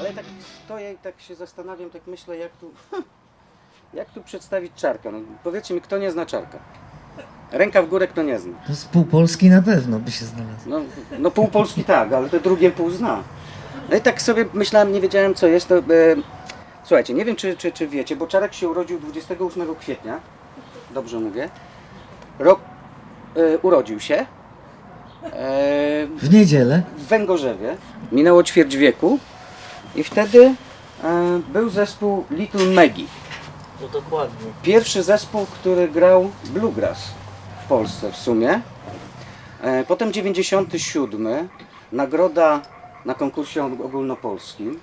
Ale tak stoję i tak się zastanawiam, tak myślę, jak tu, jak tu przedstawić czarka. No, powiedzcie mi, kto nie zna czarka? Ręka w górę, kto nie zna. To z pół Polski na pewno by się znalazł. No, no pół Polski tak, ale to drugie pół zna. No i tak sobie myślałem, nie wiedziałem co jest, to... E, słuchajcie, nie wiem czy, czy, czy wiecie, bo Czarek się urodził 28 kwietnia, dobrze mówię. Rok e, urodził się e, W niedzielę w Węgorzewie. Minęło ćwierć wieku i wtedy e, był zespół Little Maggie. No dokładnie. Pierwszy zespół, który grał bluegrass w Polsce w sumie. E, Potem 97. Nagroda na konkursie og- ogólnopolskim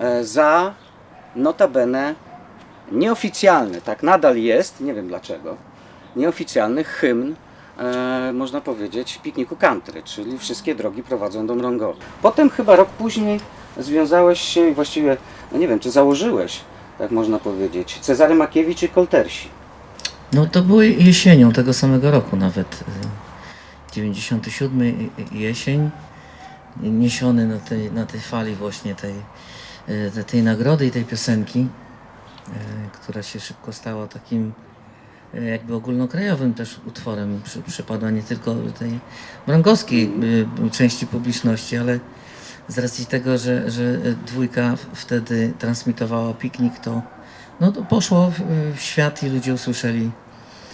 e, za notabene nieoficjalny, tak nadal jest, nie wiem dlaczego, nieoficjalny hymn, e, można powiedzieć, pikniku country, czyli wszystkie drogi prowadzą do Mrągowa. Potem chyba rok później związałeś się i właściwie, no nie wiem, czy założyłeś, tak można powiedzieć, Cezary Makiewicz i Koltersi. No to było jesienią tego samego roku nawet. y, 97 i- i- jesień. Niesiony na tej, na tej fali właśnie tej, y, tej, nagrody i tej piosenki, y, która się szybko stała takim jakby ogólnokrajowym też utworem. Przy, przypadła nie tylko tej brągowskiej y, części publiczności, ale z racji tego, że, że dwójka wtedy transmitowała piknik, to, no to poszło w świat i ludzie usłyszeli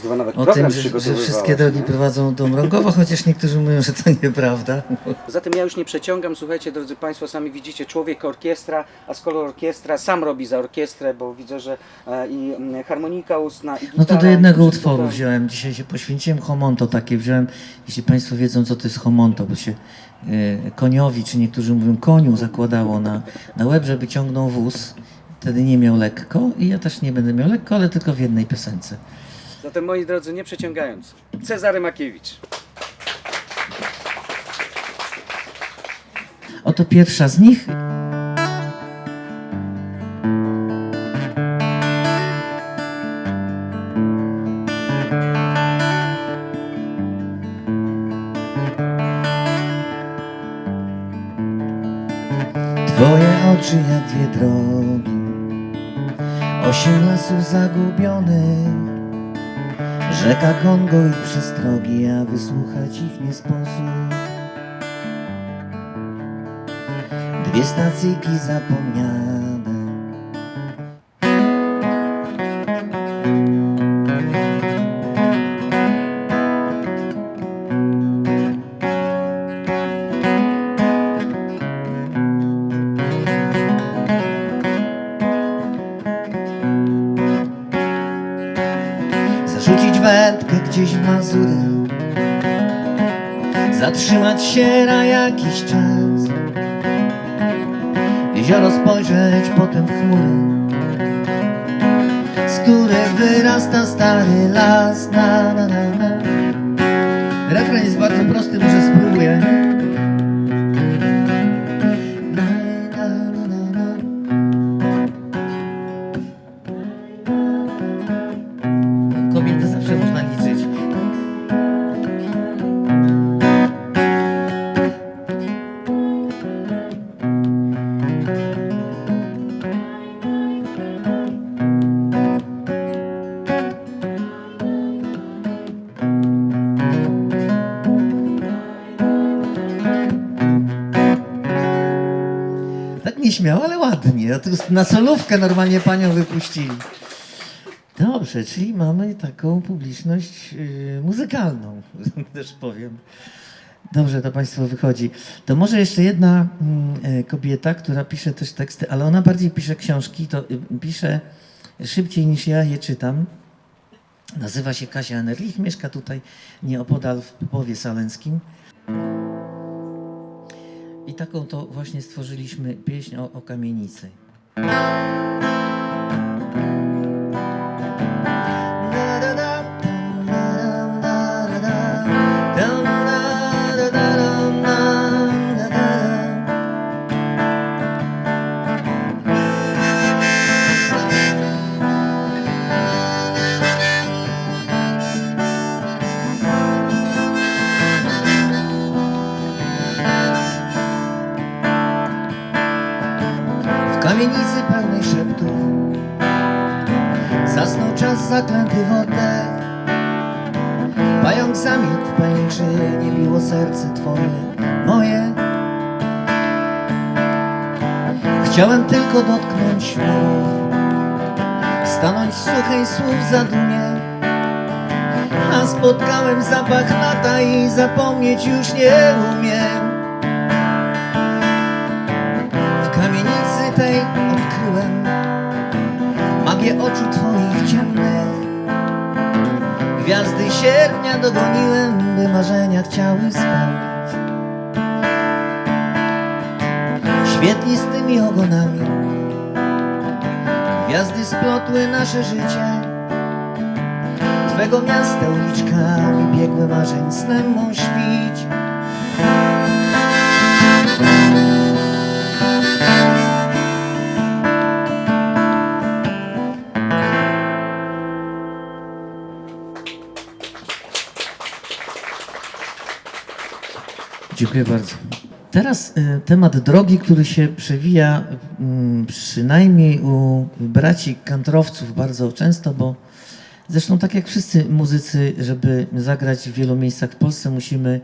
Chyba nawet o program tym, że, że wszystkie drogi nie? prowadzą do Mrągowa, chociaż niektórzy mówią, że to nieprawda. Zatem ja już nie przeciągam, słuchajcie drodzy Państwo, sami widzicie, człowiek orkiestra, a skoro orkiestra sam robi za orkiestrę, bo widzę, że e, i mm, harmonika ustna, i gitara. No to do jednego utworu to- wziąłem, dzisiaj się poświęciłem homonto takie, wziąłem, jeśli Państwo wiedzą co to jest homonto, bo się e, koniowi, czy niektórzy mówią koniu zakładało na, na łeb, żeby ciągnął wóz, wtedy nie miał lekko i ja też nie będę miał lekko, ale tylko w jednej piosence. Zatem moi drodzy, nie przeciągając, Cezary Makiewicz. Oto pierwsza z nich. Twoje oczy jak dwie drogi, osiem lasów zagubionych, rzeka Kongo i przestrogi, a wysłuchać ich nie sposób. Dwie stacyjki zapomniane jezioro spojrzeć, potem w chmury Z których wyrasta stary las na, na, na, na. Refren jest bardzo prosty, może spróbuję Śmiało, ale ładnie. Na solówkę normalnie panią wypuścili. Dobrze, czyli mamy taką publiczność yy, muzykalną, też powiem. Dobrze to Państwo wychodzi. To może jeszcze jedna mm, e, kobieta, która pisze też teksty, ale ona bardziej pisze książki, to y, pisze szybciej niż ja je czytam. Nazywa się Kasia Enerlich, mieszka tutaj nieopodal w Popowie Salęckim. I taką to właśnie stworzyliśmy pieśń o, o kamienicy. Biło serce twoje, moje. Chciałem tylko dotknąć murów Stanąć w suchej słów zadumie. A spotkałem zapach lata i zapomnieć już nie umiem. W kamienicy tej odkryłem Magię oczu twoich ciemnych. Gwiazdy sierpnia dogoniłem, marzenia chciały spełnić Świetlistymi ogonami. Gwiazdy splotły nasze życie. Twego miasta uliczkami biegły marzeń snem mą Dziękuję bardzo. Teraz e, temat drogi, który się przewija mm, przynajmniej u braci kantrowców bardzo często, bo zresztą tak jak wszyscy muzycy, żeby zagrać w wielu miejscach w Polsce, musimy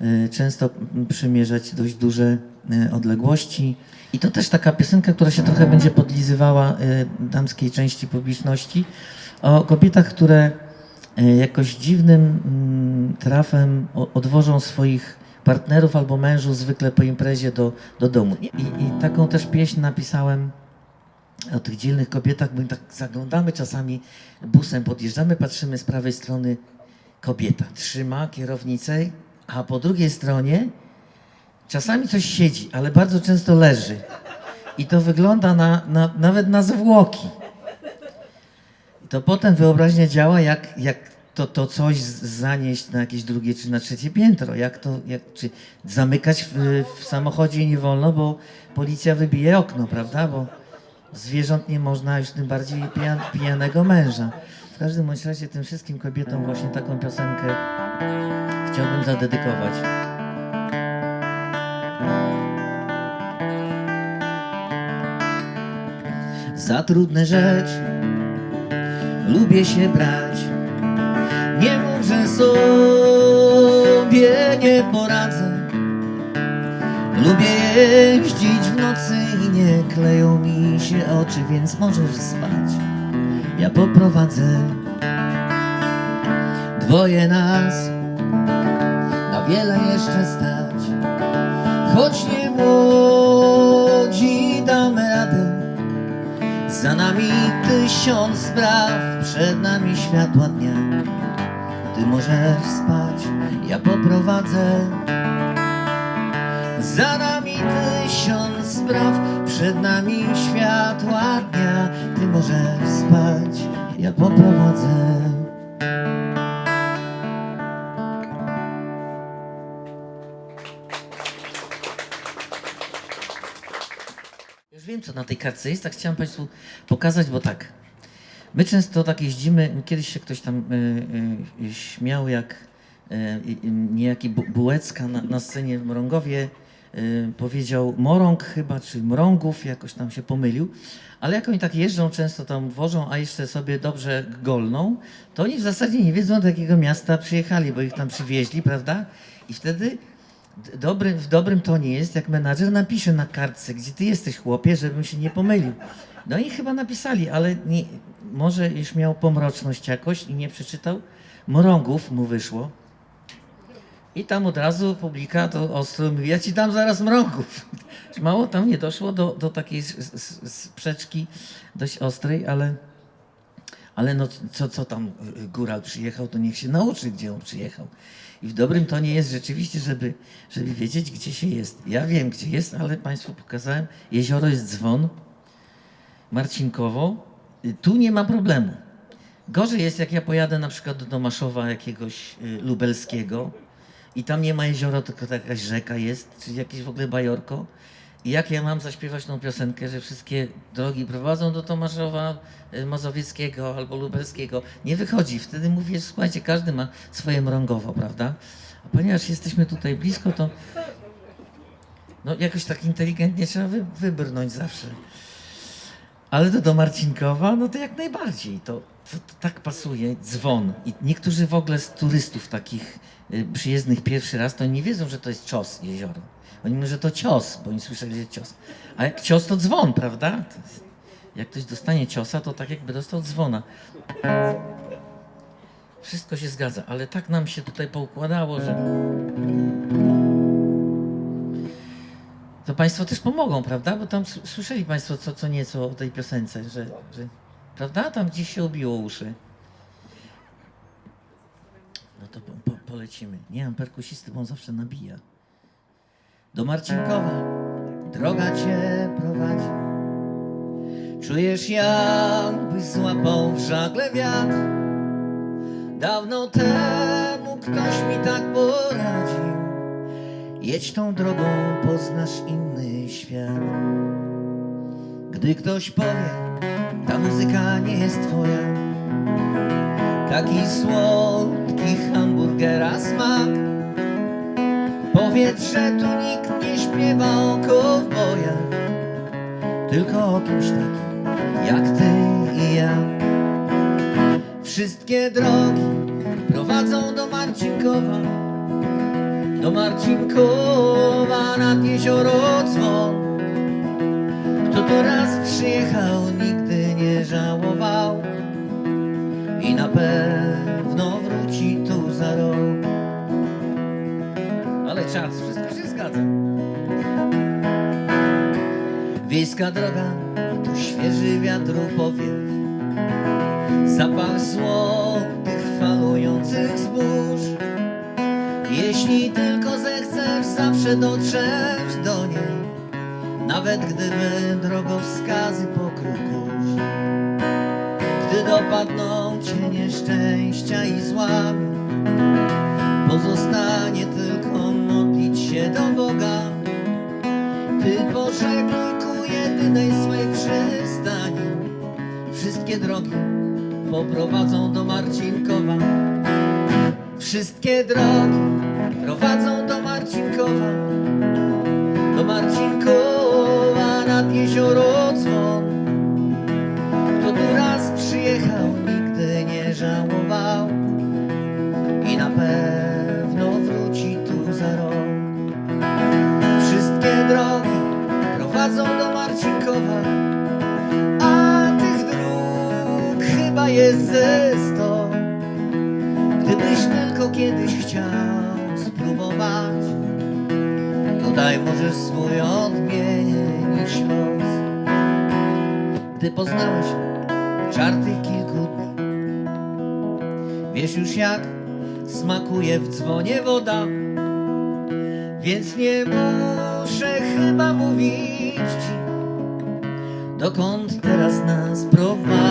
e, często przemierzać dość duże e, odległości. I to też taka piosenka, która się trochę będzie podlizywała damskiej części publiczności o kobietach, które jakoś dziwnym mm, trafem odwożą swoich partnerów albo mężów zwykle po imprezie do, do domu. I, I taką też pieśń napisałem o tych dzielnych kobietach, bo tak zaglądamy czasami busem, podjeżdżamy, patrzymy z prawej strony kobieta trzyma kierownicę, a po drugiej stronie czasami coś siedzi, ale bardzo często leży. I to wygląda na, na, nawet na zwłoki. I to potem wyobraźnia działa, jak, jak to, to coś zanieść na jakieś drugie czy na trzecie piętro. Jak to, jak, czy zamykać w, w samochodzie nie wolno, bo policja wybije okno, prawda? Bo zwierząt nie można, już tym bardziej pijan, pijanego męża. W każdym bądź razie tym wszystkim kobietom właśnie taką piosenkę chciałbym zadedykować. Za trudne rzecz lubię się brać że sobie nie poradzę. Lubię jeździć w nocy i nie kleją mi się oczy Więc możesz spać, ja poprowadzę Dwoje nas na wiele jeszcze stać. Choć nie młodzi damy radę za nami tysiąc spraw, przed nami światła dnia. Ty możesz spać, ja poprowadzę. Za nami tysiąc spraw, przed nami światła dnia. Ty możesz spać, ja poprowadzę. Już wiem, co na tej kartce jest, tak chciałem Państwu pokazać, bo tak. My często tak jeździmy, kiedyś się ktoś tam y, y, śmiał, jak y, y, niejaki Bu- Bułecka na, na scenie w Mrągowie y, powiedział Morąg chyba, czy Mrągów, jakoś tam się pomylił. Ale jak oni tak jeżdżą, często tam wożą, a jeszcze sobie dobrze golną, to oni w zasadzie nie wiedzą, do jakiego miasta przyjechali, bo ich tam przywieźli, prawda? I wtedy Dobry, w dobrym tonie jest, jak menadżer napisze na kartce, gdzie ty jesteś, chłopie, żebym się nie pomylił. No i chyba napisali, ale nie, może już miał pomroczność jakoś i nie przeczytał. Mrągów mu wyszło. I tam od razu publika to ostro mówi, ja ci dam zaraz mrągów. Mało tam nie doszło do, do takiej sprzeczki dość ostrej, ale, ale no co, co tam y, góral przyjechał, to niech się nauczy, gdzie on przyjechał. I w dobrym tonie jest rzeczywiście, żeby, żeby wiedzieć, gdzie się jest. Ja wiem, gdzie jest, ale Państwu pokazałem. Jezioro jest dzwon, Marcinkowo. Y, Tu nie ma problemu. Gorzej jest, jak ja pojadę na przykład do Tomaszowa jakiegoś y, lubelskiego i tam nie ma jeziora, tylko to jakaś rzeka jest, czy jakieś w ogóle bajorko. I jak ja mam zaśpiewać tą piosenkę, że wszystkie drogi prowadzą do Tomaszowa y, Mazowieckiego albo Lubelskiego, nie wychodzi. Wtedy mówię, słuchajcie, każdy ma swoje mrągowo, prawda? A ponieważ jesteśmy tutaj blisko, to no jakoś tak inteligentnie trzeba wy, wybrnąć zawsze. Ale to do Marcinkowa, no to jak najbardziej. To, to, to tak pasuje, dzwon. I niektórzy w ogóle z turystów takich y, przyjezdnych pierwszy raz, to nie wiedzą, że to jest cios jezioro. Oni mówią, że to cios, bo oni słyszeli, że cios. A jak cios to dzwon, prawda? To jest, jak ktoś dostanie ciosa, to tak jakby dostał dzwona. Wszystko się zgadza, ale tak nam się tutaj poukładało, że. To Państwo też pomogą, prawda? Bo tam słyszeli Państwo co, co nieco o tej piosence, że, że. Prawda? Tam gdzieś się obiło uszy. No to po, po, polecimy. Nie mam perkusisty, bo on zawsze nabija. Do Marcinkowa droga cię prowadzi. Czujesz jakbyś złapał w żagle wiatr. Dawno temu ktoś mi tak poradził. Jedź tą drogą, poznasz inny świat. Gdy ktoś powie, ta muzyka nie jest twoja, taki słodki hamburgera smak. Powiedz, że tu nikt nie śpiewa o kowbojach, tylko o kimś takim jak ty i ja. Wszystkie drogi prowadzą do Marcinkowa, do Marcinkowa nad jezioro dzwon. Kto tu raz przyjechał, nigdy nie żałował i na pewno wróci Wiejska droga, tu świeży wiatru powiew Zapach złotych falujących zbóż Jeśli tylko zechcesz, zawsze dotrzesz do niej Nawet gdyby drogowskazy pokrył kurz Gdy dopadną cię nieszczęścia i złamią Pozostanie tylko modlić się do Boga. Ty pożegluj jedynej swej przystani Wszystkie drogi poprowadzą do Marcinkowa. Wszystkie drogi prowadzą do Marcinkowa. Do Marcinkowa nad jezioro jest ze sto. Gdybyś tylko kiedyś chciał spróbować, tutaj możesz swój odmienić los. Gdy poznałeś czar tych kilku dni, wiesz już jak smakuje w dzwonie woda. Więc nie muszę chyba mówić ci, dokąd teraz nas prowadzi.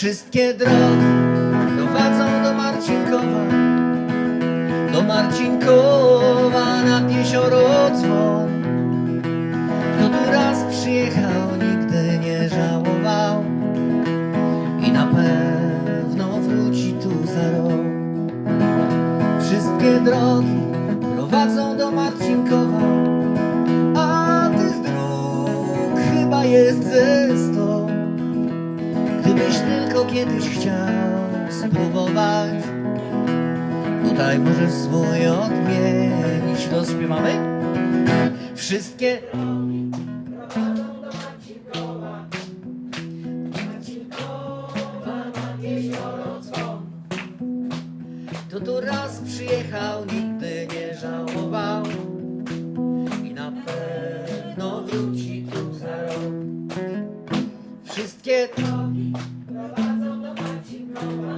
Wszystkie drogi prowadzą do Marcinkowa, do Marcinkowa nad jezioro dzwon. Kto tu raz przyjechał, nigdy nie żałował i na pewno wróci tu za rok. Wszystkie drogi prowadzą Gdybyś tylko kiedyś chciał spróbować, tutaj możesz swój odmienić. To śpiewamy? Wszystkie Wszystkie drogi prowadzą do Marcinkowa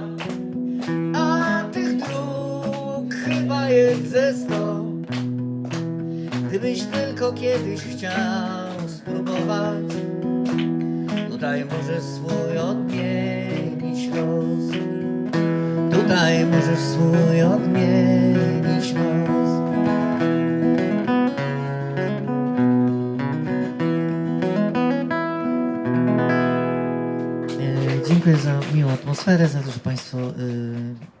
A tych dróg chyba jest ze sto. Gdybyś tylko kiedyś chciał spróbować Tutaj możesz swój odmienić los. Tutaj możesz swój odmienić los. Dziękuję za miłą atmosferę, za to, że Państwo y,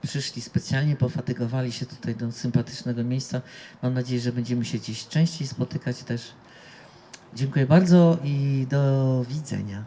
przyszli specjalnie, pofatygowali się tutaj do sympatycznego miejsca. Mam nadzieję, że będziemy się gdzieś częściej spotykać też. Dziękuję bardzo i do widzenia.